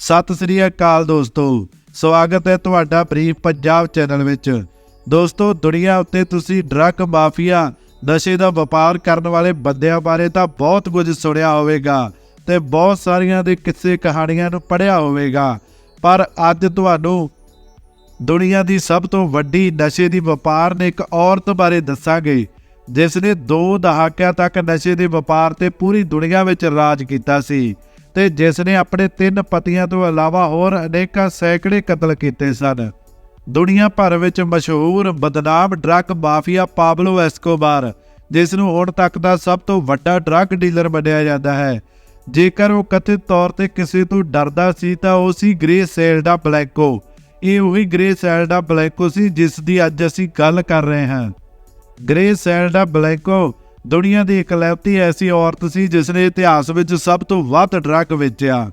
ਸਤਿ ਸ੍ਰੀ ਅਕਾਲ ਦੋਸਤੋ, ਸਵਾਗਤ ਹੈ ਤੁਹਾਡਾ ਬਰੀਫ ਪੰਜਾਬ ਚੈਨਲ ਵਿੱਚ। ਦੋਸਤੋ, ਦੁਨੀਆ ਉੱਤੇ ਤੁਸੀਂ ਡਰੱਗ ਮਾਫੀਆ, ਨਸ਼ੇ ਦਾ ਵਪਾਰ ਕਰਨ ਵਾਲੇ ਬੰਦਿਆਂ ਬਾਰੇ ਤਾਂ ਬਹੁਤ ਕੁਝ ਸੁਣਿਆ ਹੋਵੇਗਾ ਤੇ ਬਹੁਤ ਸਾਰੀਆਂ ਦੇ ਕਿੱਸੇ ਕਹਾਣੀਆਂ ਨੂੰ ਪੜ੍ਹਿਆ ਹੋਵੇਗਾ। ਪਰ ਅੱਜ ਤੁਹਾਨੂੰ ਦੁਨੀਆ ਦੀ ਸਭ ਤੋਂ ਵੱਡੀ ਨਸ਼ੇ ਦੀ ਵਪਾਰ ਨੇ ਇੱਕ ਔਰਤ ਬਾਰੇ ਦੱਸਾਂਗੇ ਜਿਸ ਨੇ ਦੋ ਦਹਾਕਿਆਂ ਤੱਕ ਨਸ਼ੇ ਦੇ ਵਪਾਰ ਤੇ ਪੂਰੀ ਦੁਨੀਆ ਵਿੱਚ ਰਾਜ ਕੀਤਾ ਸੀ। ਤੇ ਜਿਸ ਨੇ ਆਪਣੇ ਤਿੰਨ ਪਤੀਆਂ ਤੋਂ ਇਲਾਵਾ ਹੋਰ ਅਨੇਕਾਂ ਸੈਂਕੜੇ ਕਤਲ ਕੀਤੇ ਸਨ। ਦੁਨੀਆ ਭਰ ਵਿੱਚ ਮਸ਼ਹੂਰ ਬਦਨਾਮ ਡਰੱਗ ਮਾਫੀਆ ਪਾਬਲੋ ਐਸਕੋਬਾਰ, ਜਿਸ ਨੂੰ ਹੁਣ ਤੱਕ ਦਾ ਸਭ ਤੋਂ ਵੱਡਾ ਡਰੱਗ ਡੀਲਰ ਮੰਨਿਆ ਜਾਂਦਾ ਹੈ। ਜੇਕਰ ਉਹ ਕਥਿਤ ਤੌਰ ਤੇ ਕਿਸੇ ਤੋਂ ਡਰਦਾ ਸੀ ਤਾਂ ਉਹ ਸੀ ਗ੍ਰੇ ਸੈਲਡਾ ਬਲੈਕੋ। ਇਹ ਉਹੀ ਗ੍ਰੇ ਸੈਲਡਾ ਬਲੈਕੋ ਸੀ ਜਿਸ ਦੀ ਅੱਜ ਅਸੀਂ ਗੱਲ ਕਰ ਰਹੇ ਹਾਂ। ਗ੍ਰੇ ਸੈਲਡਾ ਬਲੈਕੋ ਦੁਨੀਆ ਦੀ ਇਕਲੌਤੀ ਐਸੀ ਔਰਤ ਸੀ ਜਿਸ ਨੇ ਇਤਿਹਾਸ ਵਿੱਚ ਸਭ ਤੋਂ ਵੱਧ ਡਰੱਗ ਵੇਚਿਆ।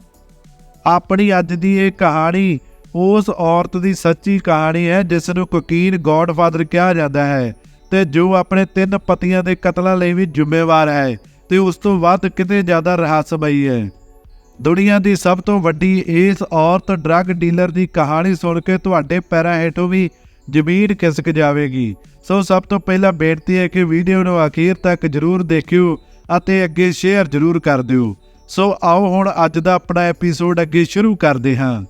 ਆਪਣੀ ਅੱਜ ਦੀ ਇਹ ਕਹਾਣੀ ਉਸ ਔਰਤ ਦੀ ਸੱਚੀ ਕਹਾਣੀ ਹੈ ਜਿਸ ਨੂੰ ਕੋਕੀਨ ਗੋਡਫਾਦਰ ਕਿਹਾ ਜਾਂਦਾ ਹੈ ਤੇ ਜੋ ਆਪਣੇ ਤਿੰਨ ਪਤੀਆਂ ਦੇ ਕਤਲਾਂ ਲਈ ਵੀ ਜ਼ਿੰਮੇਵਾਰ ਹੈ ਤੇ ਉਸ ਤੋਂ ਵੱਧ ਕਿਤੇ ਜ਼ਿਆਦਾ ਰਹੱਸਮਈ ਹੈ। ਦੁਨੀਆ ਦੀ ਸਭ ਤੋਂ ਵੱਡੀ ਇਸ ਔਰਤ ਡਰੱਗ ਡੀਲਰ ਦੀ ਕਹਾਣੀ ਸੁਣ ਕੇ ਤੁਹਾਡੇ ਪੈਰਾਂ ਹੇਠੋਂ ਵੀ ਜ਼ਮੀਨ ਖਿਸਕ ਜਾਵੇਗੀ। ਸੋ ਸਭ ਤੋਂ ਪਹਿਲਾਂ ਬੇਨਤੀ ਹੈ ਕਿ ਵੀਡੀਓ ਨੂੰ ਅਖੀਰ ਤੱਕ ਜਰੂਰ ਦੇਖਿਓ ਅਤੇ ਅੱਗੇ ਸ਼ੇਅਰ ਜਰੂਰ ਕਰ ਦਿਓ। ਸੋ ਆਓ ਹੁਣ ਅੱਜ ਦਾ ਆਪਣਾ ਐਪੀਸੋਡ ਅੱਗੇ ਸ਼ੁਰੂ ਕਰਦੇ ਹਾਂ।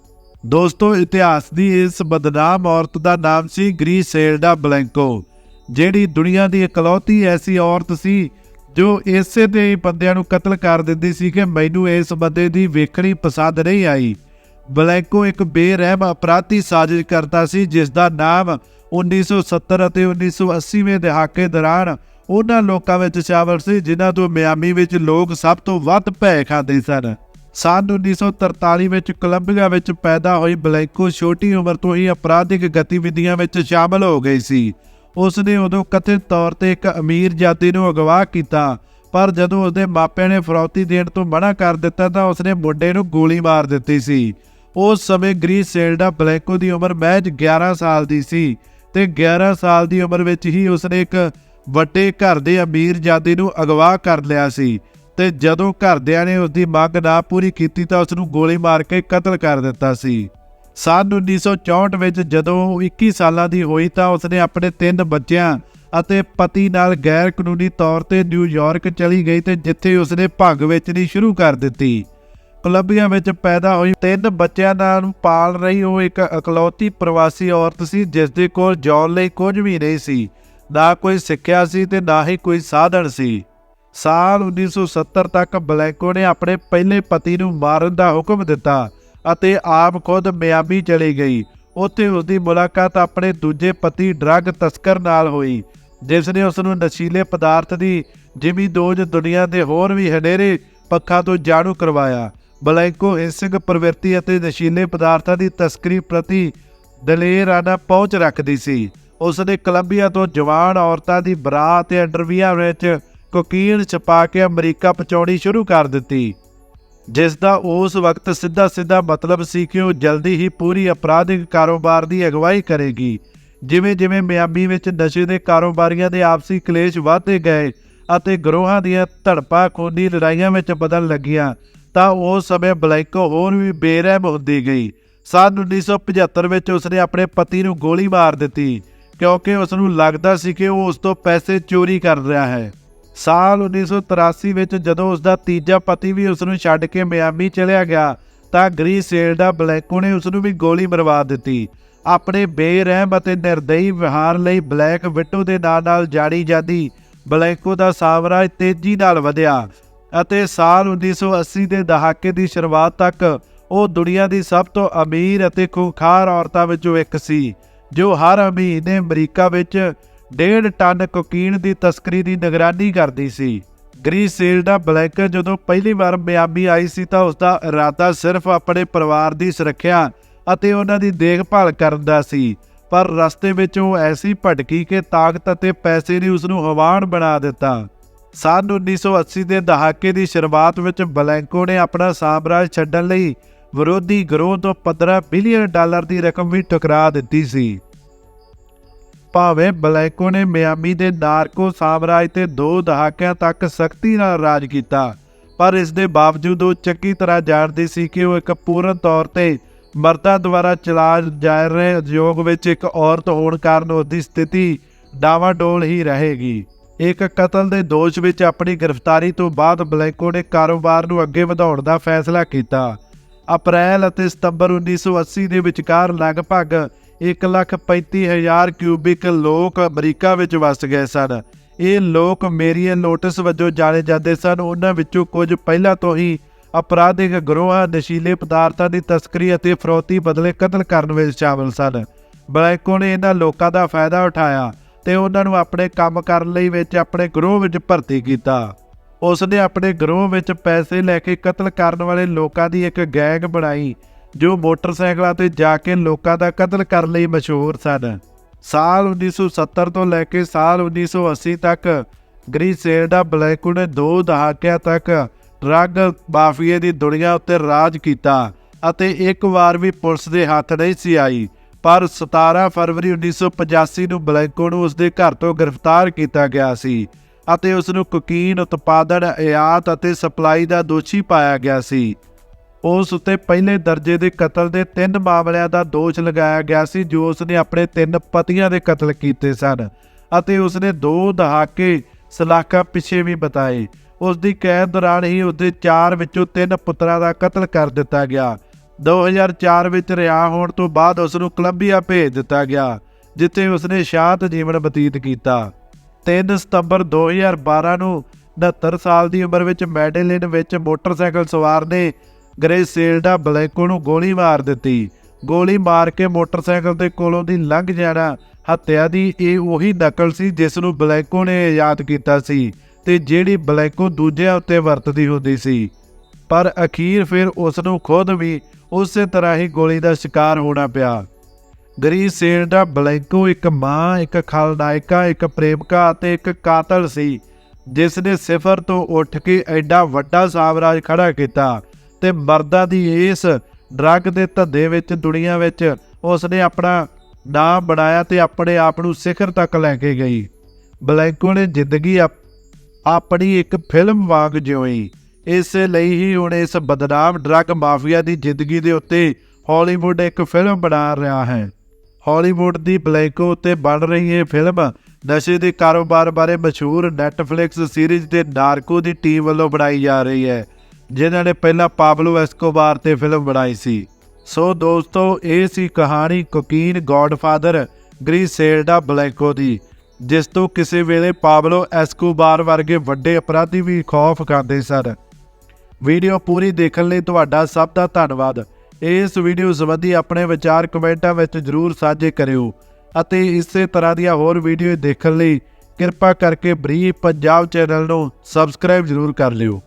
ਦੋਸਤੋ, ਇਤਿਹਾਸ ਦੀ ਇਸ ਬਦਨਾਮ ਔਰਤ ਦਾ ਨਾਮ ਸੀ ਗ੍ਰੀਸੇਲਡਾ ਬਲੈਂਕੋ, ਜਿਹੜੀ ਦੁਨੀਆ ਦੀ ਇਕਲੌਤੀ ਐਸੀ ਔਰਤ ਸੀ ਜੋ ਇਸੇ ਦੇ ਬੰਦਿਆਂ ਨੂੰ ਕਤਲ ਕਰ ਦਿੰਦੀ ਸੀ ਕਿ ਮੈਨੂੰ ਇਸ ਬੰਦੇ ਦੀ ਵੇਖਣੀ ਪਸੰਦ ਨਹੀਂ ਆਈ। ਬਲੈਂਕੋ ਇੱਕ ਬੇਰਹਿਮ ਅਪਰਾਧੀ ਸਾਜ਼ਿਸ਼ ਕਰਦਾ ਸੀ ਜਿਸ ਦਾ ਨਾਮ 1970 ਅਤੇ 1980ਵੇਂ ਦਹਾਕੇ ਦੌਰਾਨ ਉਹਨਾਂ ਲੋਕਾਂ ਵਿੱਚ ਸ਼ਾਮਲ ਸੀ, ਜਿਨ੍ਹਾਂ ਤੋਂ ਮਿਆਮੀ ਵਿੱਚ ਲੋਕ ਸਭ ਤੋਂ ਵੱਧ ਭੈ ਖਾਂਦੇ ਸਨ। ਸੰਨ 1943 ਵਿੱਚ ਕੋਲੰਬੀਆ ਵਿੱਚ ਪੈਦਾ ਹੋਈ ਬਲੈਂਕੋ ਛੋਟੀ ਉਮਰ ਤੋਂ ਹੀ ਅਪਰਾਧਿਕ ਗਤੀਵਿਧੀਆਂ ਵਿੱਚ ਸ਼ਾਮਲ ਹੋ ਗਈ ਸੀ। ਉਸ ਨੇ ਉਦੋਂ ਕਥਿਤ ਤੌਰ ਤੇ ਇੱਕ ਅਮੀਰ ਜਾਤੀ ਨੂੰ ਅਗਵਾ ਕੀਤਾ, ਪਰ ਜਦੋਂ ਉਸਦੇ ਮਾਪਿਆਂ ਨੇ ਫਰੌਤੀ ਦੇਣ ਤੋਂ ਮਨਾ ਕਰ ਦਿੱਤਾ ਤਾਂ ਉਸਨੇ ਮੁੰਡੇ ਨੂੰ ਗੋਲੀ ਮਾਰ ਦਿੱਤੀ ਸੀ। ਉਸ ਸਮੇਂ ਗ੍ਰੀਸ ਸੇਲਡਾ ਬਲੈਂਕੋ ਦੀ ਉਮਰ ਮਹਿਜ 11 ਸਾਲ ਦੀ ਸੀ ਤੇ 11 ਸਾਲ ਦੀ ਉਮਰ ਵਿੱਚ ਹੀ ਉਸਨੇ ਇੱਕ ਵੱਡੇ ਘਰ ਦੇ ਅਮੀਰ ਜਾਤੀ ਨੂੰ ਅਗਵਾ ਕਰ ਲਿਆ ਸੀ ਤੇ ਜਦੋਂ ਘਰਦਿਆਂ ਨੇ ਉਸ ਦੀ ਮੰਗ ਨਾ ਪੂਰੀ ਕੀਤੀ ਤਾਂ ਉਸ ਨੂੰ ਗੋਲੀ ਮਾਰ ਕੇ ਕਤਲ ਕਰ ਦਿੱਤਾ ਸੀ। ਸੰਨ 1964 ਵਿੱਚ ਜਦੋਂ ਉਹ 21 ਸਾਲਾਂ ਦੀ ਹੋਈ ਤਾਂ ਉਸਨੇ ਆਪਣੇ ਤਿੰਨ ਬੱਚਿਆਂ ਅਤੇ ਪਤੀ ਨਾਲ ਗੈਰ ਕਾਨੂੰਨੀ ਤੌਰ ਤੇ ਨਿਊਯਾਰਕ ਚਲੀ ਗਈ ਤੇ ਜਿੱਥੇ ਉਸਨੇ ਭੰਗ ਵੇਚਣੀ ਸ਼ੁਰੂ ਕਰ ਦਿੱਤੀ। ਕੋਲੰਬੀਆ ਵਿੱਚ ਪੈਦਾ ਹੋਈ। ਤਿੰਨ ਬੱਚਿਆਂ ਨਾਲ ਪਾਲ ਰਹੀ ਉਹ ਇੱਕ ਇਕਲੌਤੀ ਪ੍ਰਵਾਸੀ ਔਰਤ ਸੀ, ਜਿਸ ਦੇ ਕੋਲ ਜੌਨ ਲਈ ਕੁਝ ਵੀ ਨਹੀਂ ਸੀ। ਨਾ ਕੋਈ ਸਿੱਖਿਆ ਸੀ ਤੇ ਨਾ ਹੀ ਕੋਈ ਸਾਧਨ ਸੀ। ਸਾਲ 1970 ਤੱਕ ਬਲੈਂਕੋ ਨੇ ਆਪਣੇ ਪਹਿਲੇ ਪਤੀ ਨੂੰ ਮਾਰਨ ਦਾ ਹੁਕਮ ਦਿੱਤਾ ਅਤੇ ਆਪ ਖੁਦ ਮਿਆਮੀ ਚਲੀ ਗਈ। ਉੱਥੇ ਉਸ ਦੀ ਮੁਲਾਕਾਤ ਆਪਣੇ ਦੂਜੇ ਪਤੀ ਡਰੱਗ ਤਸਕਰ ਨਾਲ ਹੋਈ, ਜਿਸ ਨੇ ਉਸ ਨੂੰ ਨਸ਼ੀਲੇ ਪਦਾਰਥ ਦੀ ਜ਼ਿਮੀਦੋਜ ਦੁਨੀਆ ਦੇ ਹੋਰ ਵੀ ਹਨੇਰੇ ਪੱਖਾਂ ਤੋਂ ਜਾਣੂ ਕਰਵਾਇਆ। ਬਲੈਂਕੋ ਹਿੰਸਕ ਪ੍ਰਵਿਰਤੀ ਅਤੇ ਨਸ਼ੀਲੇ ਪਦਾਰਥਾਂ ਦੀ ਤਸਕਰੀ ਪ੍ਰਤੀ ਦਲੇਰਾਨਾ ਪਹੁੰਚ ਰੱਖਦੀ ਸੀ। ਉਸ ਨੇ ਕੋਲੰਬੀਆ ਤੋਂ ਜਵਾਨ ਔਰਤਾਂ ਦੀ ਬਰਾ ਅਤੇ ਅੰਡਰਵੀਅਰ ਵਿੱਚ ਕੋਕੀਨ ਛਪਾ ਕੇ ਅਮਰੀਕਾ ਪਹੁੰਚਾਉਣੀ ਸ਼ੁਰੂ ਕਰ ਦਿੱਤੀ। ਜਿਸ ਦਾ ਉਸ ਵਕਤ ਸਿੱਧਾ ਸਿੱਧਾ ਮਤਲਬ ਸੀ ਕਿ ਉਹ ਜਲਦੀ ਹੀ ਪੂਰੀ ਅਪਰਾਧਿਕ ਕਾਰੋਬਾਰ ਦੀ ਅਗਵਾਈ ਕਰੇਗੀ। ਜਿਵੇਂ ਜਿਵੇਂ ਮਿਆਮੀ ਵਿੱਚ ਨਸ਼ੇ ਦੇ ਕਾਰੋਬਾਰੀਆਂ ਦੇ ਆਪਸੀ ਕਲੇਸ਼ ਵਧਦੇ ਗਏ ਅਤੇ ਗਰੋਹਾਂ ਦੀਆਂ ਧੜਪਾ ਖੋਦੀ ਲੜਾਈਆਂ ਵਿੱਚ ਬਦਲਣ ਲੱਗੀਆਂ ਤਾਂ ਉਸ ਸਮੇਂ ਬਲੈਂਕੋ ਹੋਰ ਵੀ ਬੇਰਹਿਮ ਹੁੰਦੀ ਗਈ। ਸੰਨ 1975 ਵਿੱਚ ਉਸਨੇ ਆਪਣੇ ਪਤੀ ਨੂੰ ਗੋਲੀ ਮਾਰ ਦਿੱਤੀ, ਕਿਉਂਕਿ ਉਸ ਨੂੰ ਲੱਗਦਾ ਸੀ ਕਿ ਉਹ ਉਸ ਤੋਂ ਪੈਸੇ ਚੋਰੀ ਕਰ ਰਿਹਾ ਹੈ। ਸਾਲ 1983 ਵਿੱਚ ਜਦੋਂ ਉਸ ਦਾ ਤੀਜਾ ਪਤੀ ਵੀ ਉਸ ਨੂੰ ਛੱਡ ਕੇ ਮਿਆਮੀ ਚਲਿਆ ਗਿਆ, ਤਾਂ ਗਰੀ ਗ੍ਰੀਸੇਲਡਾ ਬਲੈਕੋ ਨੇ ਉਸ ਨੂੰ ਵੀ ਗੋਲੀ ਮਰਵਾ ਦਿੱਤੀ। ਆਪਣੇ ਬੇਰਹਿਮ ਅਤੇ ਨਿਰਦਈ ਵਿਹਾਰ ਲਈ ਬਲੈਕ ਵਿਟੋ ਦੇ ਨਾਂ ਨਾਲ ਜਾਣੀ ਜਾਂਦੀ ਬਲੈਕੋ ਦਾ ਸਾਮਰਾਜ ਤੇਜ਼ੀ ਨਾਲ ਵਧਿਆ। ਅਤੇ ਸਾਲ 1980 ਦੇ ਦਹਾਕੇ ਦੀ ਸ਼ੁਰੂਆਤ ਤੱਕ ਉਹ ਦੁਨੀਆ ਦੀ ਸਭ ਤੋਂ ਅਮੀਰ ਅਤੇ ਖੂੰਖਾਰ ਔਰਤਾਂ ਵਿੱਚੋਂ ਇੱਕ ਸੀ, ਜੋ ਹਰ ਮਹੀਨੇ ਅਮਰੀਕਾ ਵਿੱਚ ਡੇਢ ਟਨ ਕੋਕੀਨ ਦੀ ਤਸਕਰੀ ਦੀ ਨਿਗਰਾਨੀ ਕਰਦੀ ਸੀ। ਗ੍ਰੀਸੇਲਡਾ ਬਲੈਕ ਜਦੋਂ ਪਹਿਲੀ ਵਾਰ ਮਿਆਮੀ ਆਈ ਸੀ ਤਾਂ ਉਸ ਦਾ ਇਰਾਦਾ ਸਿਰਫ ਆਪਣੇ ਪਰਿਵਾਰ ਦੀ ਸੁਰੱਖਿਆ ਅਤੇ ਉਹਨਾਂ ਦੀ ਦੇਖਭਾਲ ਕਰਨ ਦਾ ਸੀ, ਪਰ ਰਸਤੇ ਵਿੱਚ ਉਹ ਐਸੀ ਭਟਕੀ ਕਿ ਤਾਕਤ ਅਤੇ ਪੈਸੇ ਨੇ ਉਸ ਨੂੰ ਹਵਾਨ ਬਣਾ ਦਿੱਤਾ। ਸੰਨ 1980 ਦੇ ਦਹਾਕੇ ਦੀ ਸ਼ੁਰੂਆਤ ਵਿੱਚ ਬਲੈਂਕੋ ਨੇ ਆਪਣਾ ਸਾਮਰਾਜ ਛੱਡਣ ਲਈ ਵਿਰੋਧੀ ਗਰੋਹ ਤੋਂ 15 ਬਿਲੀਅਨ ਡਾਲਰ ਦੀ ਰਕਮ ਵੀ ਠੁਕਰਾ ਦਿੱਤੀ ਸੀ। ਭਾਵੇਂ ਬਲੈਂਕੋ ਨੇ ਮਿਆਮੀ ਦੇ ਨਾਰਕੋ ਸਾਮਰਾਜ ਤੇ ਦੋ ਦਹਾਕਿਆਂ ਤੱਕ ਸਖਤੀ ਨਾਲ ਰਾਜ ਕੀਤਾ, ਪਰ ਇਸ ਦੇ ਬਾਵਜੂਦ ਉਹ ਚੰਗੀ ਤਰ੍ਹਾਂ ਜਾਣਦੀ ਸੀ ਕਿ ਉਹ ਇੱਕ ਪੂਰਨ ਤੌਰ ਤੇ ਮਰਦਾਂ ਦੁਆਰਾ ਚਲਾ ਜਾ ਰਹੇ ਉਦਯੋਗ ਵਿੱਚ ਇੱਕ ਔਰਤ ਹੋਣ ਕਾਰਨ ਉਸ ਦੀ ਸਥਿਤੀ ਡਾਵਾਡੋਲ ਹੀ ਰਹੇਗੀ। ਇੱਕ ਕਤਲ ਦੇ ਦੋਸ਼ ਵਿੱਚ ਆਪਣੀ ਗ੍ਰਿਫਤਾਰੀ ਤੋਂ ਬਾਅਦ ਬਲੈਂਕੋ ਨੇ ਕਾਰੋਬਾਰ ਨੂੰ ਅੱਗੇ ਵਧਾਉਣ ਦਾ ਫੈਸਲਾ ਕੀਤਾ। ਅਪ੍ਰੈਲ ਅਤੇ ਸਤੰਬਰ 1980 ਦੇ ਵਿਚਕਾਰ ਲਗਭਗ 135000 ਕਿਊਬਿਕ ਲੋਕ ਅਮਰੀਕਾ ਵਿੱਚ ਵਸ ਗਏ ਸਨ। ਇਹ ਲੋਕ ਮੇਰੀਅਨ ਲੋਟਸ ਵਜੋਂ ਜਾਣੇ ਜਾਂਦੇ ਸਨ। ਉਹਨਾਂ ਵਿੱਚੋਂ ਕੁਝ ਪਹਿਲਾਂ ਤੋਂ ਹੀ ਅਪਰਾਧਿਕ ਗਰੋਹਾਂ, ਨਸ਼ੀਲੇ ਪਦਾਰਥਾਂ ਦੀ ਤਸਕਰੀ ਅਤੇ ਫਰੋਤੀ ਬਦਲੇ ਕਤਲ ਕਰਨ ਵਿੱਚ ਸ਼ਾਮਲ ਸਨ। ਬਲੈਕੋ ਨੇ ਇਹਨਾਂ ਲੋਕਾਂ ਦਾ ਫਾਇਦਾ ਉਠਾਇਆ। ਤੇ ਉਹਨਾਂ ਨੂੰ ਆਪਣੇ ਕੰਮ ਕਰਨ ਲਈ ਵਿੱਚ ਆਪਣੇ ਗਰੋਹ ਵਿੱਚ ਭਰਤੀ ਕੀਤਾ। ਉਸ ਨੇ ਆਪਣੇ ਗਰੋਹ ਵਿੱਚ ਪੈਸੇ ਲੈ ਕੇ ਕਤਲ ਕਰਨ ਵਾਲੇ ਲੋਕਾਂ ਦੀ ਇੱਕ ਗੈਂਗ ਬਣਾਈ, ਜੋ ਮੋਟਰਸਾਈਕਲਾਂ ਤੇ ਜਾ ਕੇ ਲੋਕਾਂ ਦਾ ਕਤਲ ਕਰਨ ਲਈ ਮਸ਼ਹੂਰ ਸਨ। ਸਾਲ 1970 ਤੋਂ ਲੈ ਕੇ ਸਾਲ 1980 ਤੱਕ ਗ੍ਰੀਸੇਲਡਾ ਬਲੈਕੂ ਨੇ ਦੋ ਦਹਾਕਿਆਂ ਤੱਕ ਡਰੱਗ ਮਾਫੀਏ ਦੀ ਦੁਨੀਆ ਉੱਤੇ ਰਾਜ ਕੀਤਾ ਅਤੇ ਇੱਕ ਵਾਰ ਵੀ ਪੁਲਿਸ ਦੇ ਹੱਥ ਨਹੀਂ ਸੀ ਆਈ। ਪਰ 17 ਫਰਵਰੀ 1985 ਨੂੰ ਬਲੈਂਕੋ ਨੂੰ ਉਸਦੇ ਘਰ ਤੋਂ ਗ੍ਰਿਫਤਾਰ ਕੀਤਾ ਗਿਆ ਸੀ ਅਤੇ ਉਸ ਨੂੰ ਕੋਕੀਨ, ਉਤਪਾਦਨ, ਆਯਾਤ ਅਤੇ ਸਪਲਾਈ ਦਾ ਦੋਸ਼ੀ ਪਾਇਆ ਗਿਆ ਸੀ। ਉਸ ਉੱਤੇ ਪਹਿਲੇ ਦਰਜੇ ਦੇ ਕਤਲ ਦੇ ਤਿੰਨ ਮਾਮਲਿਆਂ ਦਾ ਦੋਸ਼ ਲਗਾਇਆ ਗਿਆ ਸੀ, ਜੋ ਉਸ ਨੇ ਆਪਣੇ ਤਿੰਨ ਪਤੀਆਂ ਦੇ ਕਤਲ ਕੀਤੇ ਸਨ ਅਤੇ ਉਸ ਨੇ ਦੋ ਦਹਾਕੇ ਸਲਾਖਾਂ ਪਿੱਛੇ ਵੀ ਬਤਾਏ। ਉਸ ਦੀ ਕੈਦ ਦੌਰਾਨ ਹੀ ਉਸਦੇ ਚਾਰ ਵਿੱਚੋਂ ਤਿੰਨ ਪੁੱਤਰਾਂ ਦਾ ਕਤਲ ਕਰ ਦਿੱਤਾ ਗਿਆ। 2004 ਵਿੱਚ ਰਿਹਾ ਹੋਣ ਤੋਂ ਬਾਅਦ ਉਸ ਨੂੰ ਕੋਲੰਬੀਆ ਭੇਜ ਦਿੱਤਾ ਗਿਆ, ਜਿੱਥੇ ਉਸ ਨੇ ਸ਼ਾਂਤ ਜੀਵਨ ਬਤੀਤ ਕੀਤਾ। 3 ਸਤੰਬਰ 2012 ਨੂੰ 69 ਸਾਲ ਦੀ ਉਮਰ ਵਿੱਚ ਮੈਡੇਲਿਨ ਵਿੱਚ ਮੋਟਰਸਾਈਕਲ ਸਵਾਰ ਨੇ ਗ੍ਰੇਸੇਲਡਾ ਬਲੈਂਕੋ ਨੂੰ ਗੋਲੀ ਮਾਰ ਦਿੱਤੀ। ਗੋਲੀ ਮਾਰ ਕੇ ਮੋਟਰਸਾਈਕਲ ਦੇ ਕੋਲੋਂ ਦੀ ਲੰਘ ਜਾਣਾ ਹੱਤਿਆ ਦੀ ਇਹ ਉਹੀ ਨਕਲ ਸੀ ਜਿਸ ਨੂੰ ਬਲੈਂਕੋ ਨੇ ਯਾਦ ਕੀਤਾ ਸੀ ਤੇ ਜਿਹੜੀ ਬਲੈਂਕੋ ਦੂਜਿਆਂ ਉੱਤੇ ਵਰਤਦੀ ਹੁੰਦੀ ਸੀ। ਪਰ ਅਖੀਰ ਫਿਰ ਉਸ ਨੂੰ ਖੁਦ ਵੀ ਉਸੇ ਤਰ੍ਹਾਂ ਹੀ ਗੋਲੀ ਦਾ ਸ਼ਿਕਾਰ ਹੋਣਾ ਪਿਆ। ਗਰੀ ਸੇਠ ਦਾ ਬਲੈਂਕੋ ਇੱਕ ਮਾਂ, ਇੱਕ ਖਲਨਾਇਕਾ, ਇੱਕ ਪ੍ਰੇਮਿਕਾ ਅਤੇ ਇੱਕ ਕਾਤਲ ਸੀ ਜਿਸ ਨੇ ਸਿਫਰ ਤੋਂ ਉੱਠ ਕੇ ਐਡਾ ਵੱਡਾ ਸਾਮਰਾਜ ਖੜਾ ਕੀਤਾ ਤੇ ਮਰਦਾਂ ਦੀ ਇਸ ਡਰੱਗ ਦੇ ਧੰਦੇ ਵਿੱਚ, ਦੁਨੀਆ ਵਿੱਚ ਉਸ ਨੇ ਆਪਣਾ ਨਾਮ ਬਣਾਇਆ ਤੇ ਆਪਣੇ ਆਪ ਨੂੰ ਸਿਖਰ ਤੱਕ ਲੈ ਕੇ ਗਈ। ਬਲੈਂਕੋ ਨੇ ਜ਼ਿੰਦਗੀ ਆਪ- ਆਪਣੀ ਇੱਕ ਫਿਲਮ ਵਾਂਗ ਜਿਉਈ ਇਸ ਲਈ ਹੀ ਹੁਣ ਇਸ ਬਦਨਾਮ ਡਰੱਗ ਮਾਫੀਆ ਦੀ ਜ਼ਿੰਦਗੀ ਦੇ ਉੱਤੇ ਹਾਲੀਵੁੱਡ ਇੱਕ ਫਿਲਮ ਬਣਾ ਰਿਹਾ ਹੈ। ਹਾਲੀਵੁੱਡ ਦੀ ਬਲੈਂਕੋ ਉੱਤੇ ਬਣ ਰਹੀ ਇਹ ਫਿਲਮ ਨਸ਼ੇ ਦੇ ਕਾਰੋਬਾਰ ਬਾਰੇ ਮਸ਼ਹੂਰ ਨੈਟਫਲਿਕਸ ਸੀਰੀਜ਼ ਦੇ ਨਾਰਕੋ ਦੀ ਟੀਮ ਵੱਲੋਂ ਬਣਾਈ ਜਾ ਰਹੀ ਹੈ, ਜਿਨ੍ਹਾਂ ਨੇ ਪਹਿਲਾਂ ਪਾਬਲੋ ਐਸਕੋਬਾਰ ਤੇ ਫਿਲਮ ਬਣਾਈ ਸੀ। ਸੋ ਦੋਸਤੋ, ਇਹ ਸੀ ਕਹਾਣੀ ਕੋਕੀਨ ਗॉडਫਾਦਰ ਗ੍ਰੀਸੇਲਡਾ ਬਲੈਂਕੋ ਦੀ, ਜਿਸ ਤੋਂ ਕਿਸੇ ਵੇਲੇ ਪਾਬਲੋ ਐਸਕੋਬਾਰ ਵਰਗੇ ਵੱਡੇ ਅਪਰਾਧੀ ਵੀ ਖੌਫ ਖਾਂਦੇ ਸਨ। ਵੀਡੀਓ ਪੂਰੀ ਦੇਖਣ ਲਈ ਤੁਹਾਡਾ ਸਭ ਦਾ ਧੰਨਵਾਦ। ਇਸ ਵੀਡੀਓ ਸੰਬੰਧੀ ਆਪਣੇ ਵਿਚਾਰ ਕਮੈਂਟਾਂ ਵਿੱਚ ਜਰੂਰ ਸਾਂਝੇ ਕਰਿਓ ਅਤੇ ਇਸੇ ਤਰ੍ਹਾਂ ਦੀਆਂ ਹੋਰ ਵੀਡੀਓ ਦੇਖਣ ਲਈ ਕਿਰਪਾ ਕਰਕੇ ਬਰੀ ਪੰਜਾਬ ਚੈਨਲ ਨੂੰ ਸਬਸਕ੍ਰਾਈਬ ਜਰੂਰ ਕਰ ਲਿਓ।